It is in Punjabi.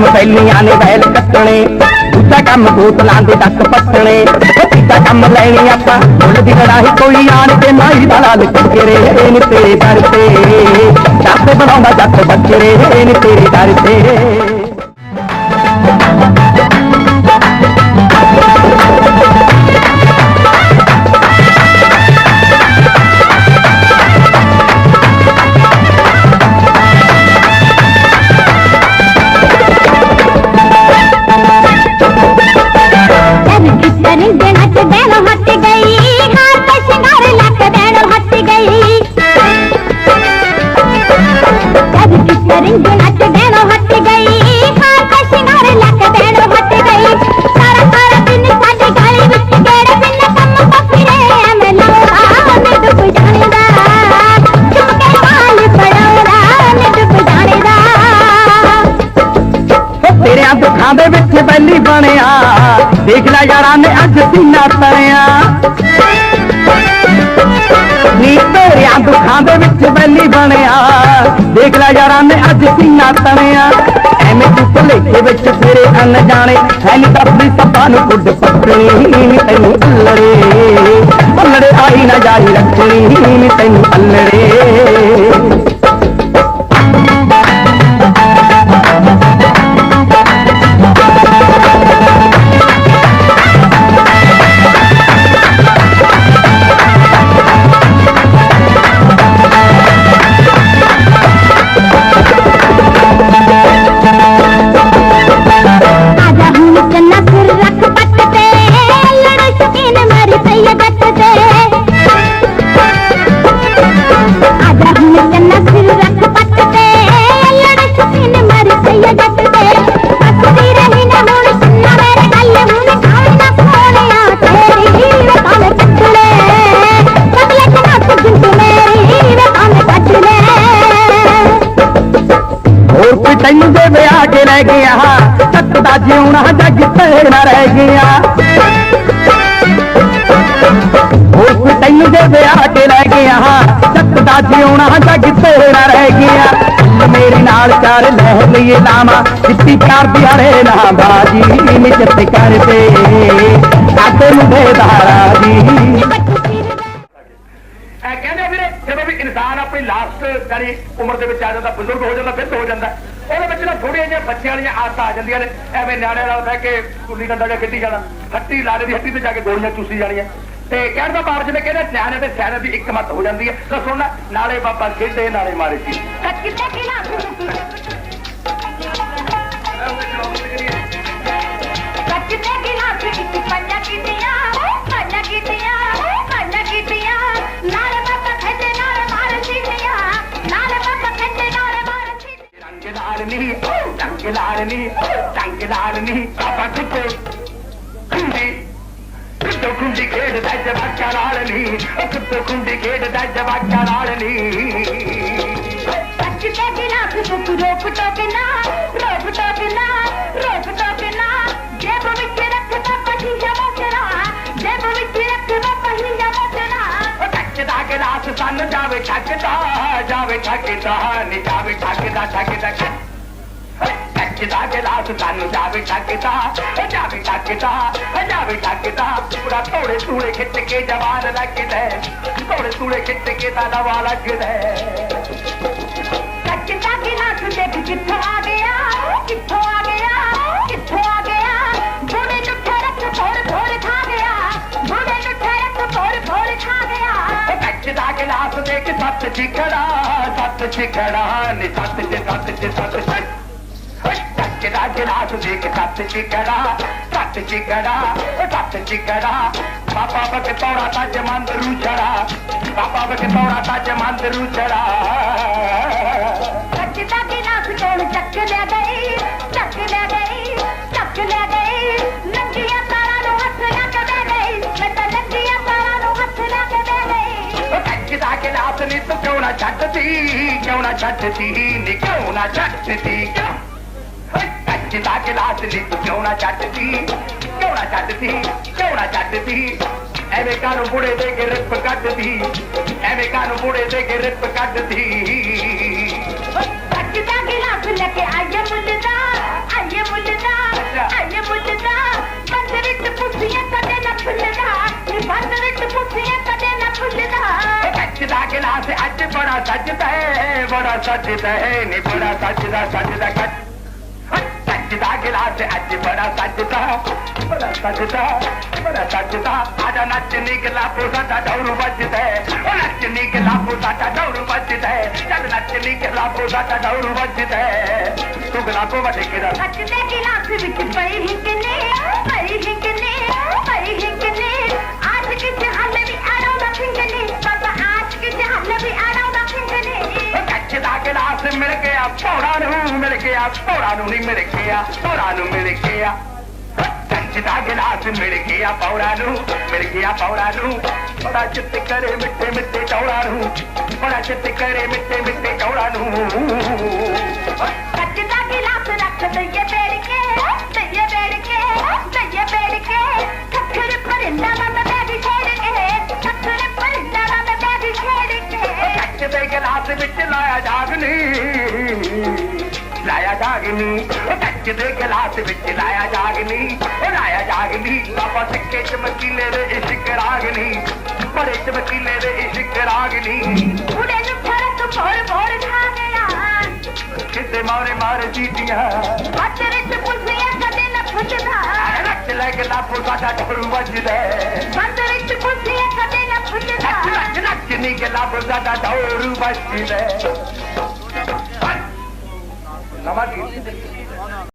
ਕੰਮ ਬੈਲੀਆਂ ਨੇ ਵੈਲ ਕੱਟਣੇ, ਦੂਜਾ ਕੰਮ ਬੋਤਲਾਂ ਦੇ ਡੱਕ ਪੱਟਣੇ ਤੀਜਾ ਕੰਮ ਲੈਣੀ ਆਪਾਂ, ਮੁੱਲ ਦੀ ਲੜਾਈ ਕੋਈ ਆਣ ਕੇ ਮਾਈ ਦਾ ਲਾਲ ਕਿਰੇ ਨੇ ਤੇਰੇ ਦਰ ਤੇ। ਜੱਟ ਬਣਾਉਂਦਾ ਜੱਟ ਬੱਚਰੇ ਨੇ ਤੇਰੇ ਦਰ ਤੇ। ਜਦ ਕਿਤਨ ਦੇ ਨੱਚ ਦੇਣ ਹਟ ਗਈ ਹਾਰ ਤੇ ਸ਼ਿੰਗਾਰ ਲੱਕ ਦੇਣ ਹਟ ਗਈ। ਜਦ ਦੁੱਖਾਂ ਦੇ ਵਿੱਚ ਬੈਲੀ ਬਣਿਆ। ਦੇਖ ਲੈ ਯਾਰਾਂ ਨੇ ਅੱਜ ਸੀਨਾ ਤਰਿਆ। ਨੀ ਤੇਰਿਆਂ, ਦੁੱਖਾਂ ਦੇ ਵਿੱਚ ਬੈਲੀ ਬਣਿਆ। ਦੇਖ ਲੈ ਯਾਰਾਂ ਨੇ ਅੱਜ ਸੀਨਾ ਤਰਿਆ। ਐਵੇਂ ਤੂੰ ਭੁਲੇਖੇ ਵਿੱਚ ਤੇਰੇ ਅੰਨ ਜਾਣੇ ਨੀ ਦੱਸਦੀ ਸੱਪਾਂ ਨੂੰ ਕੁੱਡ ਪੱਟਣੀ ਨੀ ਤੈਨੂੰ ਅੱਲੜੇ। ਅੱਲੜੇ ਆਈ ਨਾ ਜਾਈ ਰੱਖਣੀ ਨੀ ਤੈਨੂੰ ਅੱਲੜੇ। ਤੈਨੂੰ ਦੇ ਵਿਆਹ ਕੇ ਲੈ ਗਿਆ, ਤੱਕ ਦਾ ਜਿਉਣਾ ਜੱਗ ਤੇ ਨਾ ਰਹਿ ਗਿਆ। ਹੋਰ ਤੈਨੂੰ ਦੇ ਵਿਆਹ ਕੇ ਲੈ ਗਿਆ ਸੱਤ ਦਾ ਜਿਉਣਾ ਜੱਗ ਤੇ ਨਾ ਰਹਿ ਗਿਆ। ਮੇਰੇ ਨਾਲ ਚਾਰ ਲੈ ਲਈਏ ਲਾਵਾ ਕਿੱਤੀ ਚਾਰ ਦਿਹਾੜੇ ਨਾ ਬਾਜੀ ਨਿਚਤ ਕਰਦੇ। ਸਾਡੇ ਮੁੰਡੇ ਦਾਰਾ ਜੀ ਇਹ ਕਹਿੰਦੇ ਵੀਰੇ, ਜਦੋਂ ਵੀ ਇਨਸਾਨ ਆਪਣੀ ਲਾਸਟ ਜਾਨੀ ਉਮਰ ਦੇ ਵਿੱਚ ਆ ਜਾਂਦਾ, ਬਜ਼ੁਰਗ ਹੋ ਜਾਂਦਾ ਫਿੱਟ ਹੋ ਜਾਂਦਾ ਉਹਦੇ ਵਿੱਚ ਨਾ ਥੋੜੀਆਂ ਜਿਹੀਆਂ ਬੱਚਿਆਂ ਵਾਲੀਆਂ ਆਦਤਾਂ ਆ ਜਾਂਦੀਆਂ ਨੇ। ਐਵੇਂ ਨਿਆਣੇ ਨਾਲ ਬਹਿ ਕੇ ਕੁੱਲੀ ਡੰਡਾ ਜਾਂ ਖੇਡੀ ਜਾਣਾ ਹੱਟੀ ਲਾੜੇ ਦੀ ਹੱਟੀ ਤੇ ਜਾ ਕੇ ਗੋਲੀਆਂ ਚੂਸੀ ਜਾਣੀਆਂ। ਤੇ ਕਹਿਣ ਦਾ ਭਾਵ ਜਿਵੇਂ ਕਹਿੰਦੇ ਨਿਆਣੇ ਤੇ ਸਿਆਣੇ ਦੀ ਇੱਕ ਮੱਤ ਹੋ ਜਾਂਦੀ ਹੈ। ਤਾਂ ਸੁਣ ਨਾਲੇ ਬਾਬਾ ਖੇਡੇ, ਨਾਲੇ ਮਾਰੇ ਸੀ। ਕੱਟ ਤੇ ਸੀਤੀਆਂ ਰੰਗ ਲਾਲ ਨੀ ਰੰਗ ਲਾਲ ਨੀ ਰੰਗ ਲਾਲ ਨੀ ਬਾਬਾ ਕਿੱਥੇ ਖੁੰਡੀ ਕਿੱਥੋਂ ਖੁੰਡੀ ਖੇਡਦਾ ਜਵਾਕਾਂ ਨਾਲ ਨੀ? ਉਹ ਕਿੱਥੋਂ ਟੱਕ ਦਾ ਜਾਵੇ ਠੱਕਦਾ ਜਾਵੇ ਠੱਕਦਾ ਨੀ ਜਾਵੇ ਠੱਕਦਾ ਠੱਕਦਾ ਟੱਕ ਗਲਾਸ ਸੰਨ ਜਾਵੇ ਠੱਕਦਾ ਜਾਵੇ ਠੱਕਦਾ ਉਹ ਜਾਵੇ ਠੱਕਦਾ ਪੂਰਾ ਥੋੜੇ ਥੋੜੇ ਖਿੱਚ ਕੇ ਜਵਾਨ ਲੱਗਦਾ ਥੋੜੇ ਥੋੜੇ ਖਿੱਚ ਕੇ ਤਾਂ ਨਵਾ ਲੱਗਦਾ। ਕੱਟ ਦਾ ਦੇਖ ਕਿੱਥੋਂ ਆ ਗਿਆ, ਕਿੱਥੋਂ ਆ ਟੱਕ ਦਾ ਗਲਾਸ ਸੱਤ ਚਿਖੜਾ ਸੱਤ ਚਿਖੜਾ ਨੀ ਸੱਤ ਚ ਸੱਤ ਚ ਸੱਤ। ਚ ਟੱਕ ਦਾ ਗਲਾਸ ਦੇਖ ਸੱਤ ਚਿਖੜਾ ਸੱਤ ਚਿਖੜਾ ਸੱਤ ਚਿਖੜਾ ਬਾਬਾ ਬਕ ਤੋੜਾ ਤਾਂ ਜਮੰਦ ਰੂ ਬਾਬਾ ਬਕ ਤੋੜਾ ਤਾਂ ਜਮੰਦ ਰੂ ਛੜਾ ਦਾ ਗਿਲਾਸ ਕੋਲ ਚੱਕ ਲਿਆ ਗਈ? ਚੱਕ ਲਿਆ ਕਿਉਂ ਕਿਉਂ ਨਾ ਛੱਡਦੀ, ਨੀ ਕਿਉਂ ਨਾ ਛੱਡਦੀ, ਕਿਉਂ? ਦਾ ਗਲਾਸ ਨੀ ਤੂੰ ਕਿਉਂ ਨਾ ਛੱਡਦੀ, ਕਿਉਂ ਨਾ ਛੱਡਦੀ, ਕਿਉਂ ਨਾ ਛੱਡਦੀ? ਐਵੇਂ ਕਾਨੂੰ ਬੁੜੇ ਦੇ ਕੇ ਰਿਪ ਕੱਢਦੀ, ਐਵੇਂ ਕਾਨੂੰ ਬੁੜੇ ਦੇ ਕੇ ਰਿਪ ਕੱਢਦੀ। ਕੱਚ ਦਾ ਗਿਲਾਸ ਲੈ ਕੇ ਆਇਆ ਮੁੰਡਾ ਬੜਾ ਸੱਜਦਾ ਹੈ, ਬੜਾ ਸੱਜਦਾ ਹੈ, ਨੀ ਬੜਾ ਸੱਜਦਾ ਸੱਜਦਾ ਕੱਟ ਸੱਜਦਾ ਗਿਲਾਸ ਅੱਜ ਬੜਾ ਸੱਜਦਾ ਬੜਾ ਸੱਜਦਾ ਬੜਾ ਸੱਜਦਾ ਆਜਾ ਨੱਚ ਨਿਕਲਾ ਪੋਸਾ ਦਾ ਡੌਰੂ ਵੱਜਦਾ ਹੈ। ਉਹ ਨੱਚ ਨਿਕਲਾ ਪੋਸਾ ਦਾ ਡੌਰੂ ਵੱਜਦਾ ਹੈ। ਚੱਲ ਨੱਚ ਨਿਕਲਾ ਪੋਸਾ ਦਾ ਡੌਰੂ ਵੱਜਦਾ ਹੈ। ਤੂੰ ਗਲਾਬੋ ਵੱਡੇ ਕਿਰਾ ਕੱਚ ਗਿਲਾਸ ਵਿੱਚ ਪਈ ਹਿੰਕਨੇ ਪਈ ਹਿੰਕਨੇ ਪਈ ਹਿੰਕਨੇ ਆਜ ਕਿਸ ਹੱਲ ਵੀ ਆੜਾਉਂਦਾ ਸਿੰਗਨੇ ਗਿਆ ਭੌਰਾ ਨੂੰ ਮਿਲ ਗਿਆ ਭੌਰਾ ਨੂੰ ਨਹੀਂ ਮਿਲ ਗਿਆ ਭੌਰਾ ਨੂੰ ਮਿਲ ਗਿਆ। ਕੱਚ ਦਾ ਗਿਲਾਸ ਮਿਲ ਗਿਆ ਭੌਰਾ ਨੂੰ ਮਿਲ ਗਿਆ ਭੌਰਾ ਨੂੰ। ਬੜਾ ਚਿੱਤ ਕਰੇ ਮਿੱਠੇ ਮਿੱਠੇ ਚੌੜਾ ਨੂੰ ਬੜਾ ਚਿੱਤ ਕਰੇ ਮਿੱਠੇ ਮਿੱਠੇ ਚੌੜਾ ਨੂੰ। ਕੱਚ ਦਾ ਗਿਲਾਸ ਰੱਖ ਦਈਏ ਬੇੜ ਕੇ ਦਈਏ ਬੇੜ ਕੇ ਦਈਏ ਬੇੜ ਕੇ। ਖੱਖਰ ਪਰਿੰਦਾ ਮੈਂ ਬੈਠੀ ਛੇੜ ਕੇ ਖੱਖਰ ਪਰਿੰਦਾ ਮੈਂ ਬੈਠੀ ਛੇੜ ਕੇ। ਕੱਚ ਦੇ ਗਿਲਾਸ ਵਿੱਚ ਲਾਇਆ ਜਾਗਨੀ ਲਾਇਆ ਜਾਗਨੀ। ਉਹ ਕੱਚ ਦੇ ਗਿਲਾਸ ਵਿੱਚ ਲਾਇਆ ਜਾਗਨੀ। ਉਹ ਲਾਇਆ ਜਾਗਨੀ। ਬਾਬਾ ਸਿੱਕੇ ਚਮਕੀਲੇ ਦੇ ਇਸ਼ਕ ਰਾਗਨੀ। ਬੜੇ ਚਮਕੀਲੇ ਦੇ ਇਸ਼ਕ ਰਾਗਨੀ। ਉੜੇ ਨੂੰ ਫ਼ਰਕ ਫੋੜ ਫੋੜ ਖਾ ਗਿਆ। ਕਿਤੇ ਮਾਰੇ ਮਾਰੇ ਜੀਤੀਆਂ। ਹੱਥ ਵਿੱਚ ਪੁਲਸੀਆਂ ਕਦੇ ਨਾ ਫੁੱਟਦਾ ਰੱਖ ਲੈ ਗਿਲਾਸੋ ਸਾਡਾ ਢੋਲ ਵੱਜਦਾ। ਹੱਥ ਵਿੱਚ ਪੁਲਸੀਆਂ ਕਦੇ ਨਾ ਫੁੱਟਦਾ ਨੱਚ ਨੱਚ ਨੀ ਗਿਲਾਸੋ ਸਾਡਾ ਢੋਲ ਵੱਜਦਾ। ਨਵਾਂ ਗੀਤ